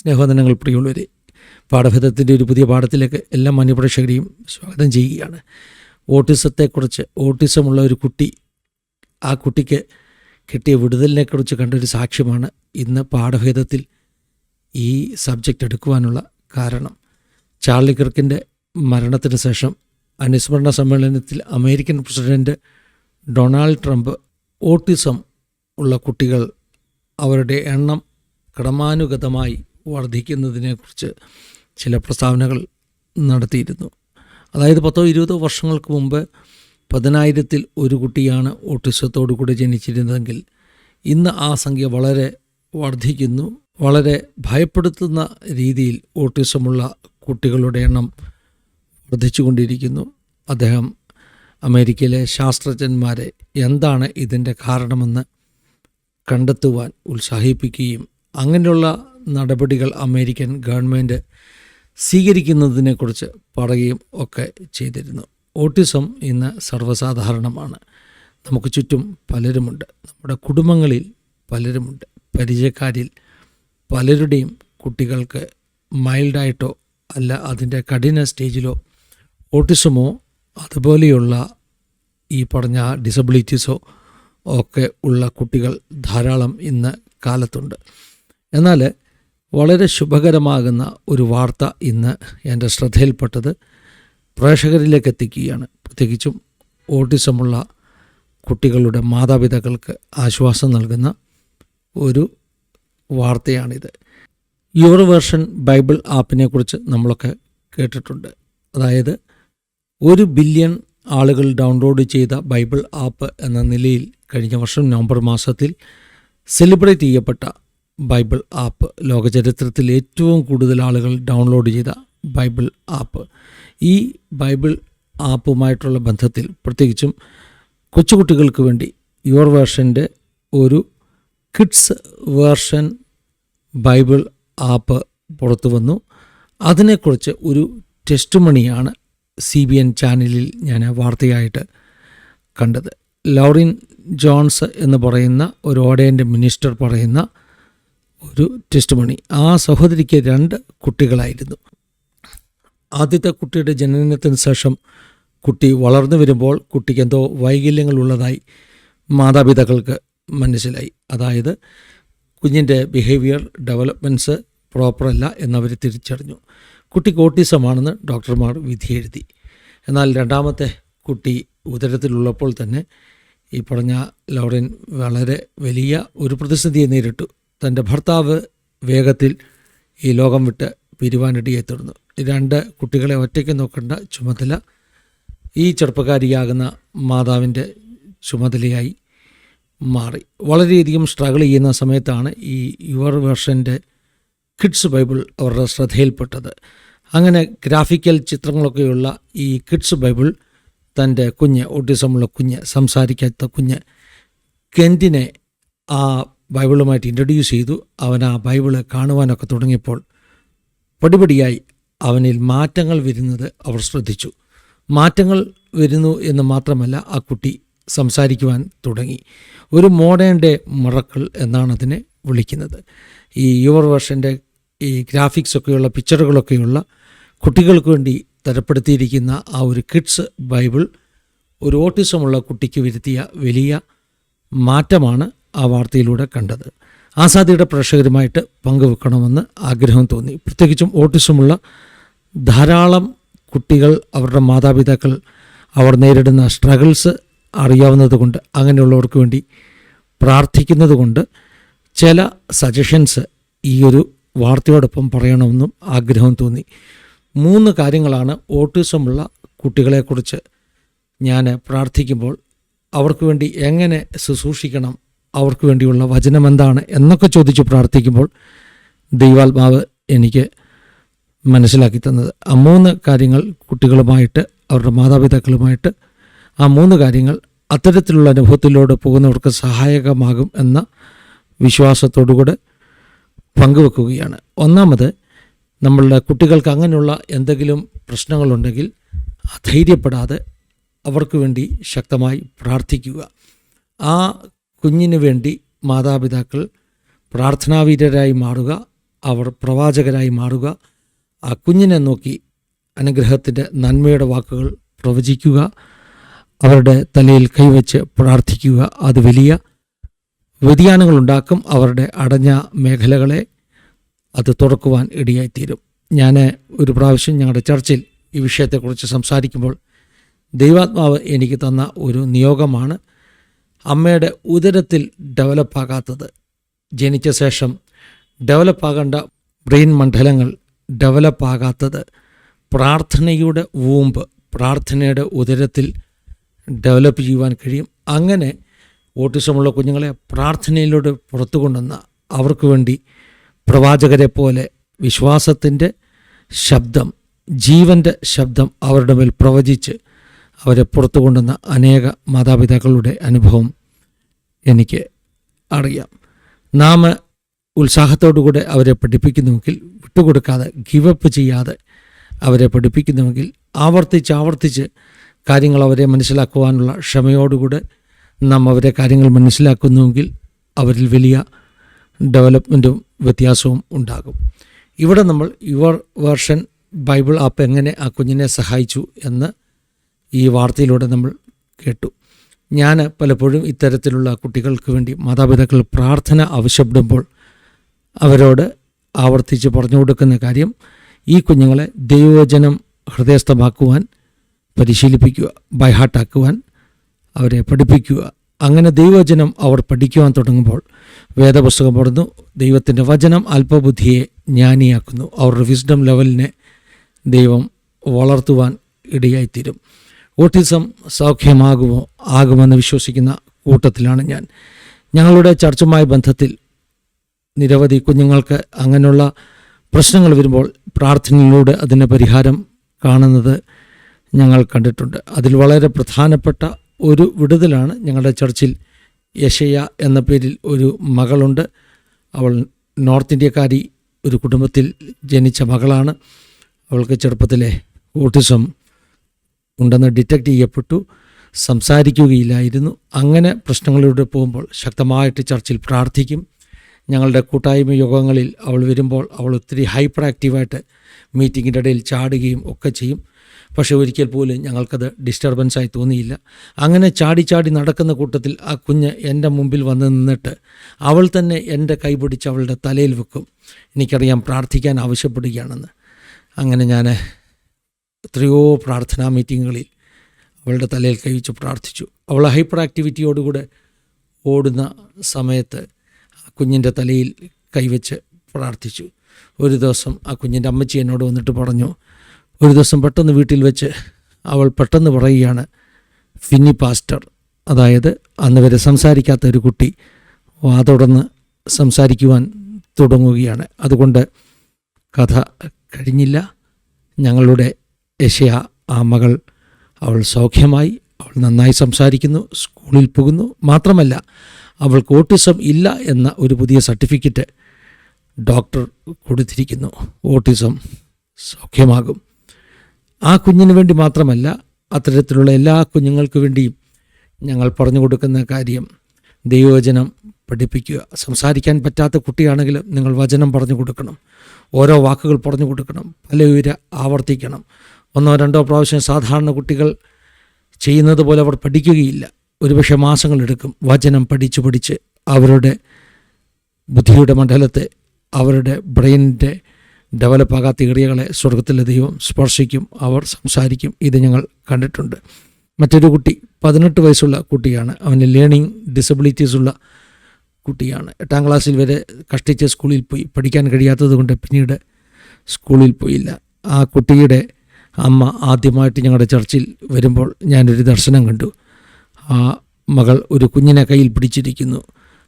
സ്നേഹവന്ദനങ്ങൾ പ്രിയമുള്ളവരെ പാഠഭേദത്തിന്റെ ഒരു പുതിയ പാഠത്തിലേക്ക് എല്ലാ മാന്യപ്രേക്ഷകരെയും സ്വാഗതം ചെയ്യുകയാണ്. ഓട്ടിസത്തെക്കുറിച്ച് ഓട്ടിസമുള്ള ഒരു കുട്ടി ആ കുട്ടിക്ക് കിട്ടിയ വിടുതലിനെക്കുറിച്ച് കണ്ടൊരു സാക്ഷ്യമാണ് ഇന്ന് പാഠഭേദത്തിൽ ഈ സബ്ജക്റ്റ് എടുക്കുവാനുള്ള കാരണം. ചാർലി കിർക്കിന്റെ മരണത്തിന് ശേഷം അനുസ്മരണ സമ്മേളനത്തിൽ American president Donald Trump autism ഉള്ള കുട്ടികൾ അവരുടെ എണ്ണം ക്രമാനുഗതമായി വർദ്ധിക്കുന്നതിനെക്കുറിച്ച് ചില പ്രസ്താവനകൾ നടത്തിയിരുന്നു. അതായത് പത്തോ ഇരുപതോ വർഷങ്ങൾക്ക് മുമ്പ് പതിനായിരത്തിൽ ഒരു കുട്ടിയാണ് ഓട്ടിസത്തോടു കൂടി ജനിച്ചിരുന്നതെങ്കിൽ ഇന്ന് ആ സംഖ്യ വളരെ വർദ്ധിക്കുന്നു. വളരെ ഭയപ്പെടുത്തുന്ന രീതിയിൽ ഓട്ടിസമുള്ള കുട്ടികളുടെ എണ്ണം വർദ്ധിച്ചുകൊണ്ടിരിക്കുന്നു. അദ്ദേഹം അമേരിക്കയിലെ ശാസ്ത്രജ്ഞന്മാരെ എന്താണ് ഇതിന്റെ കാരണമെന്ന് കണ്ടെത്തുവാൻ ഉത്സാഹിപ്പിക്കുകയും അങ്ങനെയുള്ള നടപടികൾ അമേരിക്കൻ ഗവൺമെന്റ് സ്വീകരിക്കുന്നതിനെക്കുറിച്ച് പറയുകയും ഒക്കെ ചെയ്തിരുന്നു. ഓട്ടിസം ഇന്ന് സർവസാധാരണമാണ്. നമുക്ക് ചുറ്റും പലരുമുണ്ട്. നമ്മുടെ കുടുംബങ്ങളിൽ പലരുമുണ്ട്. പരിചയക്കാരിൽ പലരുടെയും കുട്ടികൾക്ക് മൈൽഡായിട്ടോ അല്ല അതിന്റെ കഠിന സ്റ്റേജിലോ ഓട്ടിസമോ അതുപോലെയുള്ള ഈ പറഞ്ഞ ഡിസബിലിറ്റീസോ ഒക്കെ ഉള്ള കുട്ടികൾ ധാരാളം ഇന്ന് കാലത്തുണ്ട്. എന്നാൽ വളരെ ശുഭകരമാകുന്ന ഒരു വാർത്ത ഇന്ന് എന്റെ ശ്രദ്ധയിൽപ്പെട്ടത് പ്രേക്ഷകരിലേക്ക് എത്തിക്കുകയാണ് പ്രത്യേകിച്ചും ഓട്ടിസമുള്ള കുട്ടികളുടെ മാതാപിതാക്കൾക്ക് ആശ്വാസം നൽകുന്ന ഒരു വാർത്തയാണിത്. യുവർ വേർഷൻ ബൈബിൾ ആപ്പിനെക്കുറിച്ച് നമ്മളൊക്കെ കേട്ടിട്ടുണ്ട്. അതായത് ഒരു ബില്യൺ ആളുകൾ ഡൗൺലോഡ് ചെയ്ത ബൈബിൾ ആപ്പ് എന്ന നിലയിൽ കഴിഞ്ഞ വർഷം നവംബർ മാസത്തിൽ സെലിബ്രേറ്റ് ചെയ്യപ്പെട്ട ബൈബിൾ ആപ്പ് ലോകചരിത്രത്തിൽ ഏറ്റവും കൂടുതൽ ആളുകൾ ഡൗൺലോഡ് ചെയ്ത ബൈബിൾ ആപ്പ്. ഈ ബൈബിൾ ആപ്പുമായിട്ടുള്ള ബന്ധത്തിൽ പ്രത്യേകിച്ചും കൊച്ചുകുട്ടികൾക്ക് വേണ്ടി യുവർ വേർഷന്റെ ഒരു കിഡ്സ് വേർഷൻ ബൈബിൾ ആപ്പ് പുറത്തു വന്നു. അതിനെക്കുറിച്ച് ഒരു ടെസ്റ്റ് മണിയാണ് സി ബി എൻ ചാനലിൽ ഞാൻ വാർത്തയായിട്ട് കണ്ടത്. ലോറിൻ ജോൺസ് എന്ന് പറയുന്ന ഒരു ഓഡയന്റെ മിനിസ്റ്റർ പറയുന്ന ഒരു ടെസ്റ്റ് മണി ആ സഹോദരിക്ക് രണ്ട് കുട്ടികളായിരുന്നു. ആദ്യത്തെ കുട്ടിയുടെ ജനനത്തിന് ശേഷം കുട്ടി വളർന്നു വരുമ്പോൾ കുട്ടിക്ക് എന്തോ വൈകല്യങ്ങളുള്ളതായി മാതാപിതാക്കൾക്ക് മനസ്സിലായി. അതായത് കുഞ്ഞിന്റെ ബിഹേവിയർ ഡെവലപ്മെന്റ്സ് പ്രോപ്പറല്ല എന്നവർ തിരിച്ചറിഞ്ഞു. കുട്ടി കോട്ടിസമാണെന്ന് ഡോക്ടർമാർ വിധിയെഴുതി എന്നാൽ രണ്ടാമത്തെ കുട്ടി ഉദരത്തിലുള്ളപ്പോൾ തന്നെ ഈ പറഞ്ഞ ലോറിൻ വളരെ വലിയ ഒരു പ്രതിസന്ധിയെ നേരിട്ടു. തന്റെ ഭർത്താവ് വേഗത്തിൽ ഈ ലോകം വിട്ട് പിരിവാനിടയെ തുടർന്നു. രണ്ട് കുട്ടികളെ ഒറ്റയ്ക്ക് നോക്കേണ്ട ചുമതല ഈ ചെറുപ്പക്കാരിയാകുന്ന മാതാവിന്റെ ചുമതലയായി മാറി. വളരെയധികം സ്ട്രഗിൾ ചെയ്യുന്ന സമയത്താണ് ഈ യുവർ വേർഷന്റെ കിഡ്സ് ബൈബിൾ അവരുടെ ശ്രദ്ധയിൽപ്പെട്ടത്. അങ്ങനെ ഗ്രാഫിക്കൽ ചിത്രങ്ങളൊക്കെയുള്ള ഈ കിഡ്സ് ബൈബിൾ തന്റെ കുഞ്ഞ് ഓട്ടിസമുള്ള കുഞ്ഞ് സംസാരിക്കാത്ത കുഞ്ഞ് കെന്റിനെ ആ ബൈബിളുമായിട്ട് ഇൻട്രൊഡ്യൂസ് ചെയ്തു. അവൻ ആ ബൈബിൾ കാണുവാനൊക്കെ തുടങ്ങിയപ്പോൾ പടിപടിയായി അവനിൽ മാറ്റങ്ങൾ വരുന്നത് അവർ ശ്രദ്ധിച്ചു. മാറ്റങ്ങൾ വരുന്നു എന്ന് മാത്രമല്ല ആ കുട്ടി സംസാരിക്കുവാൻ തുടങ്ങി. ഒരു മോഡേൺ ഡേ മറക്കൾ എന്നാണ് അതിനെ വിളിക്കുന്നത്. ഈ യുവർ വേർഷന്റെ ഈ ഗ്രാഫിക്സ് ഒക്കെയുള്ള പിക്ചറുകളൊക്കെയുള്ള കുട്ടികൾക്ക് വേണ്ടി തരപ്പെടുത്തിയിരിക്കുന്ന ആ ഒരു കിഡ്സ് ബൈബിൾ ഒരു ഓട്ടിസമുള്ള കുട്ടിക്ക് വരുത്തിയ വലിയ മാറ്റമാണ് ആ വാർത്തയിലൂടെ കണ്ടത്. ആസാദിയുടെ പ്രേക്ഷകരുമായിട്ട് പങ്കുവെക്കണമെന്ന് ആഗ്രഹം തോന്നി. പ്രത്യേകിച്ചും ഓട്ടിസമുള്ള ധാരാളം കുട്ടികൾ അവരുടെ മാതാപിതാക്കൾ അവർ നേരിടുന്ന സ്ട്രഗിൾസ് അറിയാവുന്നതുകൊണ്ട് അങ്ങനെയുള്ളവർക്ക് വേണ്ടി പ്രാർത്ഥിക്കുന്നത് കൊണ്ട് ചില സജഷൻസ് ഈ ഒരു വാർത്തയോടൊപ്പം പറയണമെന്നും ആഗ്രഹം തോന്നി. മൂന്ന് കാര്യങ്ങളാണ് ഓട്ടിസമുള്ള കുട്ടികളെക്കുറിച്ച് ഞാൻ പ്രാർത്ഥിക്കുമ്പോൾ അവർക്ക് വേണ്ടി എങ്ങനെ ശുശ്രൂഷിക്കണം അവർക്ക് വേണ്ടിയുള്ള വചനം എന്താണ് എന്നൊക്കെ ചോദിച്ച് പ്രാർത്ഥിക്കുമ്പോൾ ദൈവാത്മാവ് എനിക്ക് മനസ്സിലാക്കി തന്നത്. ആ മൂന്ന് കാര്യങ്ങൾ കുട്ടികളുമായിട്ട് അവരുടെ മാതാപിതാക്കളുമായിട്ട് ആ മൂന്ന് കാര്യങ്ങൾ അത്തരത്തിലുള്ള അനുഭവത്തിലൂടെ പോകുന്നവർക്ക് സഹായകമാകും എന്ന വിശ്വാസത്തോടുകൂടെ പങ്കുവെക്കുകയാണ്. ഒന്നാമത് നമ്മളുടെ കുട്ടികൾക്ക് അങ്ങനെയുള്ള എന്തെങ്കിലും പ്രശ്നങ്ങളുണ്ടെങ്കിൽ ധൈര്യപ്പെടാതെ അവർക്ക് വേണ്ടി ശക്തമായി പ്രാർത്ഥിക്കുക. ആ കുഞ്ഞിന് വേണ്ടി മാതാപിതാക്കൾ പ്രാർത്ഥനാവീരരായി മാറുക അവർ പ്രവാചകരായി മാറുക. ആ കുഞ്ഞിനെ നോക്കി അനുഗ്രഹത്തിന്റെ നന്മയുടെ വാക്കുകൾ പ്രവചിക്കുക അവരുടെ തലയിൽ കൈവച്ച് പ്രാർത്ഥിക്കുക. അത് വലിയ വ്യതിയാനങ്ങളുണ്ടാക്കും അവരുടെ അടഞ്ഞ മേഖലകളെ അത് തുറക്കുവാൻ ഇടയായിത്തീരും. ഞാൻ ഒരു പ്രാവശ്യം ഞങ്ങളുടെ ചർച്ചിൽ ഈ വിഷയത്തെക്കുറിച്ച് സംസാരിക്കുമ്പോൾ ദൈവാത്മാവ് എനിക്ക് തന്ന ഒരു നിയോഗമാണ്. അമ്മയുടെ ഉദരത്തിൽ ഡെവലപ്പാകാത്തത് ജനിച്ച ശേഷം ഡെവലപ്പാകേണ്ട ബ്രെയിൻ മണ്ഡലങ്ങൾ ഡെവലപ്പാകാത്തത് പ്രാർത്ഥനയുടെ വൂമ്പ് പ്രാർത്ഥനയുടെ ഉദരത്തിൽ ഡെവലപ്പ് ചെയ്യുവാൻ കഴിയും. അങ്ങനെ ഓട്ടിസമുള്ള കുഞ്ഞുങ്ങളെ പ്രാർത്ഥനയിലൂടെ പുറത്തു കൊണ്ടുവന്ന അവർക്ക് വേണ്ടി പ്രവാചകരെ പോലെ വിശ്വാസത്തിന്റെ ശബ്ദം ജീവന്റെ ശബ്ദം അവരുടെ മേൽ പ്രവചിച്ച് അവരെ പുറത്തു കൊണ്ടുവന്ന അനേക മാതാപിതാക്കളുടെ അനുഭവം എനിക്ക് അറിയാം. നാം ഉത്സാഹത്തോടുകൂടെ അവരെ പഠിപ്പിക്കുന്നുവെങ്കിൽ വിട്ടുകൊടുക്കാതെ ഗിവപ്പ് ചെയ്യാതെ അവരെ പഠിപ്പിക്കുന്നുവെങ്കിൽ ആവർത്തിച്ച് ആവർത്തിച്ച് കാര്യങ്ങൾ അവരെ മനസ്സിലാക്കുവാനുള്ള ക്ഷമയോടുകൂടെ നാം അവരെ കാര്യങ്ങൾ മനസ്സിലാക്കുന്നുവെങ്കിൽ അവരിൽ വലിയ ഡെവലപ്മെന്റും വ്യത്യാസവും ഉണ്ടാകും. ഇവിടെ നമ്മൾ യുവർ വേർഷൻ ബൈബിൾ ആപ്പ് എങ്ങനെ ആ കുഞ്ഞിനെ സഹായിച്ചു എന്ന് ഈ വാർത്തയിലൂടെ നമ്മൾ കേട്ടു. ഞാൻ പലപ്പോഴും ഇത്തരത്തിലുള്ള കുട്ടികൾക്ക് വേണ്ടി മാതാപിതാക്കൾ പ്രാർത്ഥന ആവശ്യപ്പെടുമ്പോൾ അവരോട് ആവർത്തിച്ച് പറഞ്ഞു കൊടുക്കുന്ന കാര്യം ഈ കുഞ്ഞുങ്ങളെ ദൈവവചനം ഹൃദയസ്ഥമാക്കുവാൻ പരിശീലിപ്പിക്കുക ബൈഹാട്ടാക്കുവാൻ അവരെ പഠിപ്പിക്കുക. അങ്ങനെ ദൈവവചനം അവർ പഠിക്കുവാൻ തുടങ്ങുമ്പോൾ വേദപുസ്തകം പറഞ്ഞു ദൈവത്തിന്റെ വചനം അല്പബുദ്ധിയെ ജ്ഞാനിയാക്കുന്നു. അവരുടെ വിസ്ഡം ലെവലിനെ ദൈവം വളർത്തുവാൻ ഇടയായിത്തീരും. ഓട്ടിസം സൗഖ്യമാകുമോ ആകുമെന്ന് വിശ്വസിക്കുന്ന കൂട്ടത്തിലാണ് ഞാൻ. ഞങ്ങളുടെ ചർച്ചുമായി ബന്ധത്തിൽ നിരവധി കുഞ്ഞുങ്ങൾക്ക് അങ്ങനെയുള്ള പ്രശ്നങ്ങൾ വരുമ്പോൾ പ്രാർത്ഥനയിലൂടെ അതിന് പരിഹാരം കാണുന്നത് ഞങ്ങൾ കണ്ടിട്ടുണ്ട്. അതിൽ വളരെ പ്രധാനപ്പെട്ട ഒരു വിടുതലാണ് ഞങ്ങളുടെ ചർച്ചിൽ യശയ എന്ന പേരിൽ ഒരു മകളുണ്ട്. അവൾ നോർത്ത് ഇന്ത്യക്കാരി ഒരു കുടുംബത്തിൽ ജനിച്ച മകളാണ്. അവൾക്ക് ചെറുപ്പത്തിലെ ഓട്ടിസം ഉണ്ടെന്ന് ഡിറ്റക്റ്റ് ചെയ്യപ്പെട്ടു സംസാരിക്കുകയില്ലായിരുന്നു. അങ്ങനെ പ്രശ്നങ്ങളിലൂടെ പോകുമ്പോൾ ശക്തമായിട്ട് ചർച്ചിൽ പ്രാർത്ഥിക്കും. ഞങ്ങളുടെ കൂട്ടായ്മ യോഗങ്ങളിൽ അവൾ വരുമ്പോൾ അവൾ ഒത്തിരി ഹൈപ്പർ ആക്റ്റീവായിട്ട് മീറ്റിങ്ങിന്റെ ഇടയിൽ ചാടുകയും ഒക്കെ ചെയ്യും. പക്ഷേ ഒരിക്കൽ പോലും ഞങ്ങൾക്കത് ഡിസ്റ്റർബൻസായി തോന്നിയില്ല. അങ്ങനെ ചാടി ചാടി നടക്കുന്ന കൂട്ടത്തിൽ ആ കുഞ്ഞ് എന്റെ മുമ്പിൽ വന്ന് നിന്നിട്ട് അവൾ തന്നെ എന്റെ കൈ പിടിച്ച് അവളുടെ തലയിൽ വെക്കും. എനിക്കറിയാം പ്രാർത്ഥിക്കാൻ ആവശ്യപ്പെടുകയാണെന്ന്. അങ്ങനെ ഞാൻ എത്രയോ പ്രാർത്ഥനാ മീറ്റിങ്ങുകളിൽ അവളുടെ തലയിൽ കൈവച്ച് പ്രാർത്ഥിച്ചു. അവൾ ഹൈപ്പർ ആക്ടിവിറ്റിയോടുകൂടെ ഓടുന്ന സമയത്ത് ആ കുഞ്ഞിന്റെ തലയിൽ കൈവച്ച് പ്രാർത്ഥിച്ചു. ഒരു ദിവസം ആ കുഞ്ഞിന്റെ അമ്മച്ചി എന്നോട് വന്നിട്ട് പറഞ്ഞു ഒരു ദിവസം പെട്ടെന്ന് വീട്ടിൽ വെച്ച് അവൾ പെട്ടെന്ന് പറയുകയാണ് ഫിന്നി പാസ്റ്റർ അതായത് അന്ന് വരെ സംസാരിക്കാത്ത ഒരു കുട്ടി വാതുടർന്ന് സംസാരിക്കുവാൻ തുടങ്ങുകയാണ്. അതുകൊണ്ട് കഥ കഴിഞ്ഞില്ല. ഞങ്ങളുടെ യശയ ആ മകൾ അവൾ സൗഖ്യമായി അവൾ നന്നായി സംസാരിക്കുന്നു സ്കൂളിൽ പോകുന്നു. മാത്രമല്ല അവൾക്ക് ഓട്ടിസം ഇല്ല എന്ന ഒരു പുതിയ സർട്ടിഫിക്കറ്റ് ഡോക്ടർ കൊടുത്തിരിക്കുന്നു. ഓട്ടിസം സൗഖ്യമാകും. ആ കുഞ്ഞിന് വേണ്ടി മാത്രമല്ല അത്തരത്തിലുള്ള എല്ലാ കുഞ്ഞുങ്ങൾക്ക് വേണ്ടിയും ഞങ്ങൾ പറഞ്ഞു കൊടുക്കുന്ന കാര്യം. ദൈവവചനം പഠിപ്പിക്കുക. സംസാരിക്കാൻ പറ്റാത്ത കുട്ടിയാണെങ്കിലും നിങ്ങൾ വചനം പറഞ്ഞു കൊടുക്കണം. ഓരോ വാക്കുകൾ പറഞ്ഞു കൊടുക്കണം. പലവര ആവർത്തിക്കണം. ഒന്നോ രണ്ടോ പ്രാവശ്യം സാധാരണ കുട്ടികൾ ചെയ്യുന്നത് പോലെ അവർ പഠിക്കുകയില്ല. ഒരുപക്ഷെ മാസങ്ങളെടുക്കും വചനം പഠിച്ച് പഠിച്ച് അവരുടെ ബുദ്ധിയുടെ മണ്ഡലത്തെ അവരുടെ ബ്രെയിനിന്റെ ഡെവലപ്പാകാത്ത ഏറിയകളെ സ്വർഗത്തിലെ ദൈവം സ്പർശിക്കും അവർ സംസാരിക്കും. ഇത് ഞങ്ങൾ കണ്ടിട്ടുണ്ട്. മറ്റൊരു കുട്ടി പതിനെട്ട് വയസ്സുള്ള കുട്ടിയാണ്. അവന് ലേണിംഗ് ഡിസബിലിറ്റീസ് ഉള്ള കുട്ടിയാണ്. എട്ടാം ക്ലാസ്സിൽ വരെ കഷ്ടിച്ച് സ്കൂളിൽ പോയി. പഠിക്കാൻ കഴിയാത്തത് കൊണ്ട് പിന്നീട് സ്കൂളിൽ പോയില്ല. ആ കുട്ടിയുടെ അമ്മ ആദ്യമായിട്ട് ഞങ്ങളുടെ ചർച്ചിൽ വരുമ്പോൾ ഞാനൊരു ദർശനം കണ്ടു. ആ മകൾ ഒരു കുഞ്ഞിനെ കയ്യിൽ പിടിച്ചിരിക്കുന്നു.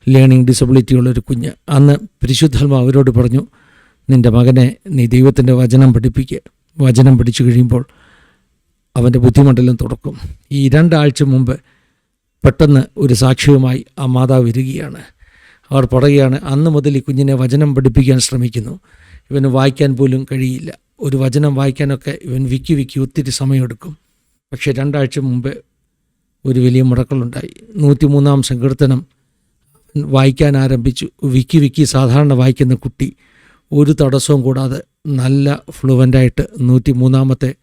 ലേണിംഗ് ഡിസബിലിറ്റി ഉള്ളൊരു കുഞ്ഞ്. അന്ന് പരിശുദ്ധാത്മ അവരോട് പറഞ്ഞു നിന്റെ മകനെ നീ ദൈവത്തിന്റെ വചനം പഠിപ്പിക്കുക വചനം പഠിച്ചു കഴിയുമ്പോൾ അവന്റെ ബുദ്ധിമണ്ഡലം തുറക്കും. ഈ രണ്ടാഴ്ച മുമ്പ് പെട്ടെന്ന് ഒരു സാക്ഷ്യവുമായി ആ മാതാവ് വരികയാണ്. അവർ പറയുകയാണ് അന്ന് മുതൽ ഈ കുഞ്ഞിനെ വചനം പഠിപ്പിക്കാൻ ശ്രമിക്കുന്നു. ഇവന് വായിക്കാൻ പോലും കഴിയില്ല. ഒരു വചനം വായിക്കാനൊക്കെ ഇവൻ വിക്കി വിക്കി ഒത്തിരി സമയമെടുക്കും. പക്ഷേ രണ്ടാഴ്ച മുമ്പ് ഒരു വലിയ മുടക്കലുണ്ടായി. നൂറ്റിമൂന്നാം സങ്കീർത്തനം വായിക്കാൻ ആരംഭിച്ചു. വിക്കി വിക്കി സാധാരണ വായിക്കുന്ന കുട്ടി ഒരു തടസ്സവും കൂടാതെ നല്ല ഫ്ലുവന്റായിട്ട് നൂറ്റി മൂന്നാമത്തെ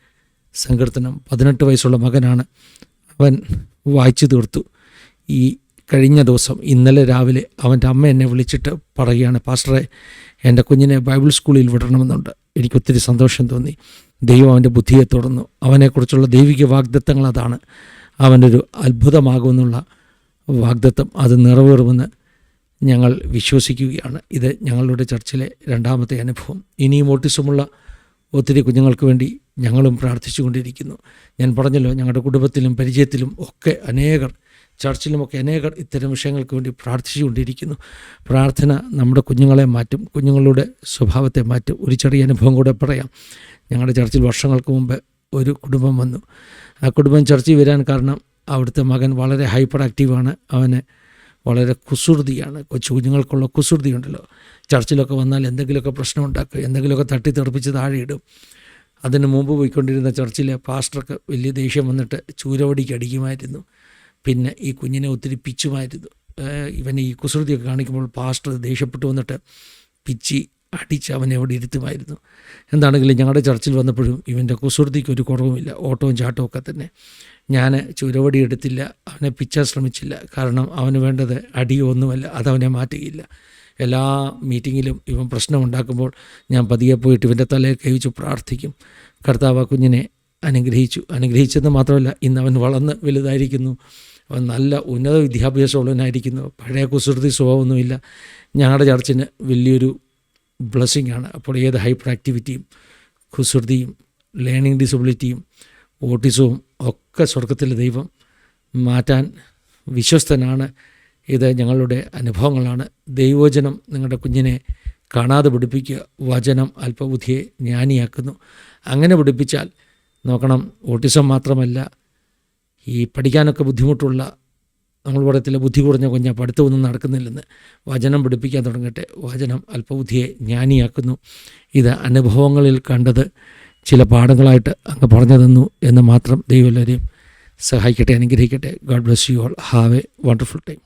സങ്കീർത്തനം പതിനെട്ട് വയസ്സുള്ള മകനാണ് അവൻ വായിച്ചു തീർത്തു. ഈ കഴിഞ്ഞ ദിവസം ഇന്നലെ രാവിലെ അവന്റെ അമ്മ എന്നെ വിളിച്ചിട്ട് പറയുകയാണ് പാസ്റ്ററെ എന്റെ കുഞ്ഞിനെ ബൈബിൾ സ്കൂളിൽ വിടണമെന്നുണ്ട്. എനിക്ക് ഒത്തിരി സന്തോഷം തോന്നി. ദൈവം അവന്റെ ബുദ്ധിയെ തുടർന്നു അവനെക്കുറിച്ചുള്ള ദൈവിക വാഗ്ദത്തങ്ങൾ അതാണ്. അവനൊരു അത്ഭുതമാകുമെന്നുള്ള വാഗ്ദത്തം അത് നിറവേറുമെന്ന് ഞങ്ങൾ വിശ്വസിക്കുകയാണ്. ഇത് ഞങ്ങളുടെ ചർച്ചിലെ രണ്ടാമത്തെ അനുഭവം. ഇനിയും ഓട്ടിസമുള്ള ഒത്തിരി കുഞ്ഞുങ്ങൾക്ക് വേണ്ടി ഞങ്ങളും പ്രാർത്ഥിച്ചുകൊണ്ടിരിക്കുന്നു. ഞാൻ പറഞ്ഞല്ലോ ഞങ്ങളുടെ കുടുംബത്തിലും പരിചയത്തിലും ഒക്കെ അനേകർ ചർച്ചിലുമൊക്കെ അനേകർ ഇത്തരം വിഷയങ്ങൾക്ക് വേണ്ടി പ്രാർത്ഥിച്ചുകൊണ്ടിരിക്കുന്നു. പ്രാർത്ഥന നമ്മുടെ കുഞ്ഞുങ്ങളെ മാറ്റും കുഞ്ഞുങ്ങളുടെ സ്വഭാവത്തെ മാറ്റും. ഒരു ചെറിയ അനുഭവം കൂടെ പറയാം. ഞങ്ങളുടെ ചർച്ചിൽ വർഷങ്ങൾക്ക് മുമ്പ് ഒരു കുടുംബം വന്നു. ആ കുടുംബം ചർച്ചിൽ വരാൻ കാരണം അവിടുത്തെ മകൻ വളരെ ഹൈപ്പർ ആക്റ്റീവാണ് അവന് വളരെ കുസൃതിയാണ്. കൊച്ചു കുഞ്ഞുങ്ങൾക്കുള്ള കുസൃതി ഉണ്ടല്ലോ ചർച്ചിലൊക്കെ വന്നാൽ എന്തെങ്കിലുമൊക്കെ പ്രശ്നം ഉണ്ടാക്കുക എന്തെങ്കിലുമൊക്കെ തട്ടി തെറിപ്പിച്ച് താഴെയിടും. അതിന് മുമ്പ് പോയിക്കൊണ്ടിരുന്ന ചർച്ചിലെ പാസ്റ്റർക്ക് വലിയ ദേഷ്യം വന്നിട്ട് ചൂരവടിക്ക് അടിക്കുമായിരുന്നു. പിന്നെ ഈ കുഞ്ഞിനെ ഒത്തിരി പിച്ചു മാറ്റരുത് ഇവനെ ഈ കുസൃതിയൊക്കെ കാണിക്കുമ്പോൾ പാസ്റ്റർ ദേഷ്യപ്പെട്ടു വന്നിട്ട് പിച്ചി അടിച്ച് അവനെ അവിടെ ഇരുത്തുമായിരുന്നു. എന്താണെങ്കിലും ഞങ്ങളുടെ ചർച്ചിൽ വന്നപ്പോഴും ഇവന്റെ കുസൃതിക്ക് ഒരു കുറവുമില്ല. ഓട്ടവും ചാട്ടവും ഒക്കെ തന്നെ. ഞാൻ ചുരവടി എടുത്തില്ല. അവനെ പിച്ചാൻ ശ്രമിച്ചില്ല. കാരണം അവന് വേണ്ടത് അടിയോ ഒന്നുമല്ല. അതവനെ മാറ്റുകയില്ല. എല്ലാ മീറ്റിങ്ങിലും ഇവൻ പ്രശ്നമുണ്ടാക്കുമ്പോൾ ഞാൻ പതിയെ പോയിട്ട് ഇവന്റെ തലയിൽ കൈവച്ച് പ്രാർത്ഥിക്കും. കർത്താവ് കുഞ്ഞിനെ അനുഗ്രഹിച്ചു. അനുഗ്രഹിച്ചെന്ന് മാത്രമല്ല ഇന്ന് അവൻ വളർന്ന് വലുതായിരിക്കുന്നു. നല്ല ഉന്നത വിദ്യാഭ്യാസമുള്ളവനായിരിക്കുന്നു. പഴയ കുസൃതി സ്വഭാവമൊന്നുമില്ല. ഞങ്ങളുടെ ചർച്ചിന് വലിയൊരു ബ്ലെസ്സിങ് ആണ് അപ്പോൾ ഏത് ഹൈപ്പർ ആക്ടിവിറ്റിയും കുസൃതിയും ലേണിംഗ് ഡിസബിലിറ്റിയും ഓട്ടിസവും ഒക്കെ സ്വർഗത്തിലെ ദൈവം മാറ്റാൻ വിശ്വസ്തനാണ്. ഇത് ഞങ്ങളുടെ അനുഭവങ്ങളാണ്. ദൈവവചനം നിങ്ങളുടെ കുഞ്ഞിനെ കാണാതെ പഠിപ്പിക്കുക. വചനം അല്പബുദ്ധിയെ ജ്ഞാനിയാക്കുന്നു. അങ്ങനെ പഠിപ്പിച്ചാൽ നോക്കണം ഓട്ടിസം മാത്രമല്ല ഈ പഠിക്കാനൊക്കെ ബുദ്ധിമുട്ടുള്ള നമ്മൾ പറയത്തില്ല ബുദ്ധി കുറഞ്ഞ കുഞ്ഞ പഠിത്തമൊന്നും നടക്കുന്നില്ലെന്ന് വചനം പഠിപ്പിക്കാൻ തുടങ്ങട്ടെ. വചനം അല്പബുദ്ധിയെ ജ്ഞാനിയാക്കുന്നു. ഇത് അനുഭവങ്ങളിൽ കണ്ടത് ചില പാഠങ്ങളായിട്ട് അങ്ങ് പറഞ്ഞു തന്നു എന്ന് മാത്രം ദൈവം എല്ലാവരെയും സഹായിക്കട്ടെ അനുഗ്രഹിക്കട്ടെ. God bless you all have a wonderful time